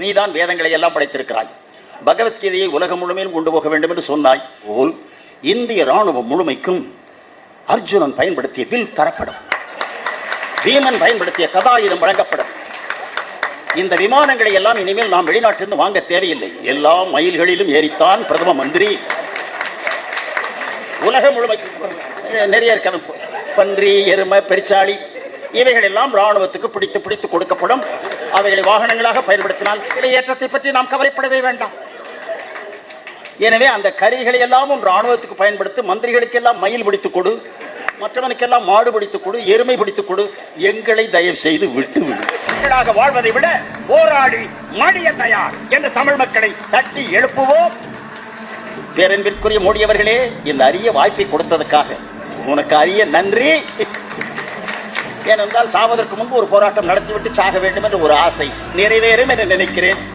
நீதான் வேதங்களை எல்லாம் படைத்திருக்கிறாய். பகவத்கீதையை உலகம் முழுமையும் கொண்டு போக வேண்டும் என்று சொன்னாய். போல் இந்திய ராணுவம் முழுமைக்கும் அர்ஜுனன் பயன்படுத்திய வில் தரப்படும். பீமன் பயன்படுத்திய கதாயுதம் வழங்கப்படும். இந்த விமானங்களை எல்லாம் இனிமேல் நாம் வெளிநாட்டிலிருந்து வாங்க தேவையில்லை. எல்லா மயில்களிலும் ஏறித்தான் பிரதம மந்திரி. உலகம் முழுமைக்கும் நிறைய இருக்கிறது பன்றி எருமை பெருச்சாளி இவைகள் எல்லாம் ராணுவத்துக்கு பிடித்து பிடித்து கொடுக்கப்படும். அவைகளை வாகனங்களாக பயன்படுத்தினால் விலை ஏற்றத்தை பற்றி நாம் கவலைப்படவே வேண்டாம். எனவே அந்த கருவிகளை எல்லாம் உன் ராணுவத்துக்கு பயன்படுத்தி மந்திரிகளுக்கெல்லாம் மயில் பிடித்து கொடு மற்றவனுக்கெல்லாம் மாடு பிடித்து கொடு எருமை பிடித்து கொடு எங்களை தயவு செய்து விட்டு விடு. வாழ்வதை விட போராடி மடிய தயார் என்று தமிழ் மக்களை தட்டி எழுப்புவோம். பேரன்பிற்குரிய மோடி அவர்களே இந்த அரிய வாய்ப்பை கொடுத்ததுக்காக உனக்கு அரிய நன்றி. ஏனென்றால் சாவதற்கு முன்பு ஒரு போராட்டம் நடத்திவிட்டு சாக வேண்டும் என்ற ஒரு ஆசை நிறைவேறும் என நினைக்கிறேன்.